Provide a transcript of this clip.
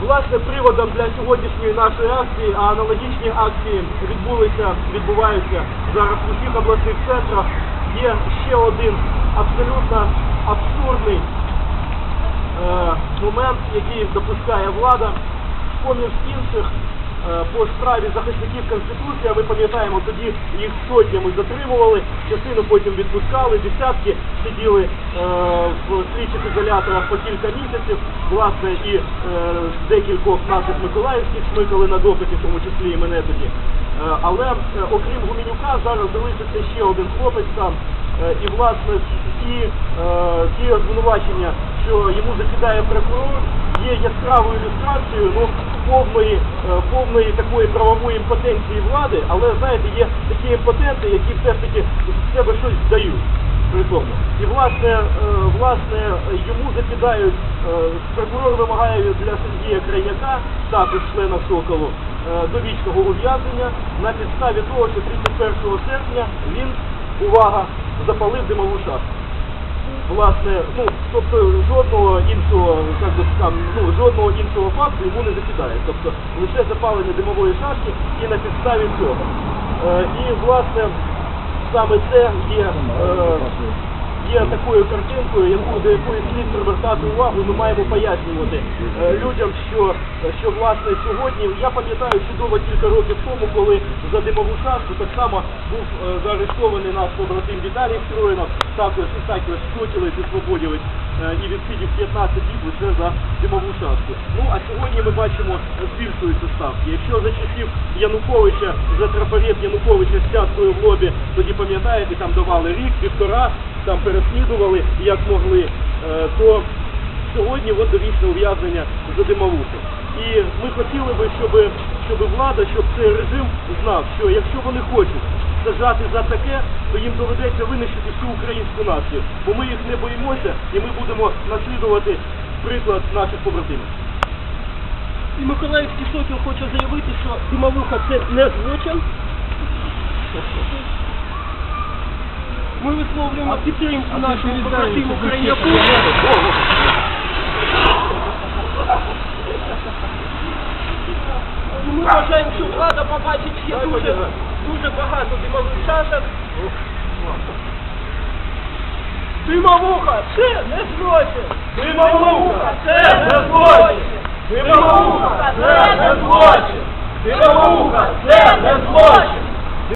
Власне, приводом для сьогоднішньої нашої акції, а аналогічні акції відбулися, відбуваються зараз у всіх обласних центрах. Є ще один абсолютно абсурдний е, момент, який допускає влада, поміж інших е, по справі захисників Конституції, а ми пам'ятаємо, тоді їх сотнями затримували, частину потім відпускали, десятки сиділи е, в слідчих ізоляторах по кілька місяців, власне, і е, декількох наших миколаївських смикали на допиті, в тому числі і мене тоді. Е, але е, окрім Гуменюка зараз залишився ще один хлопець там. Е, І власне ті, е, ті звинувачення, що йому закидає прокурор, є яскравою ілюстрацією ну, повної, е, повної такої правової імпотенції влади, але знаєте, є такі імпотенти, які все ж таки себе щось здають. При тому. І власне, е, власне йому закидають, е, прокурор вимагає для Сергія Крайняка, також члена Соколу, е, довічного ув'язнення на підставі того, що 31 серпня він, увага, запалив димову шахту. Власне, ну тобто жодного іншого, як би там, ну жодного іншого факту йому не закидає. Тобто лише запалення димової шашки і на підставі цього. Е, і власне саме це є, е, є такою картинкою, яку до якої слід привертати увагу. Ми маємо пояснювати е, людям, що, що власне сьогодні я пам'ятаю чудово кілька років тому, коли за димову шашку так само був е, заарештований наш побратим Віталій Строїнов, також Ісаківич Скотілець і Свободівець і відсидів 15 діб лише за димову шашку. Ну а сьогодні ми бачимо е, збільшуються ставки. Якщо за часів Януковича за трафарет Януковича з цяткою в лобі, тоді пам'ятаєте, там давали рік, півтора, там переслідували як могли, е, то сьогодні от довічне ув'язнення за димовуху. І ми хотіли би, щоб, щоб влада, щоб цей режим знав, що якщо вони хочуть сажати за таке, то їм доведеться винищити всю українську націю. Бо ми їх не боїмося і ми будемо наслідувати приклад наших побратимів. І Миколаївський сокіл хоче заявити, що димовуха це не злочин. Ми висловлюємо підтримку нашому побратиму Крайняку. І Ми вважаємо, що влада побачить ще дуже, дуже багато димових шашок. Димовуха це не злочин! Димовуха це не злочин! Димовуха це не злочин! Димовуха це не злочин!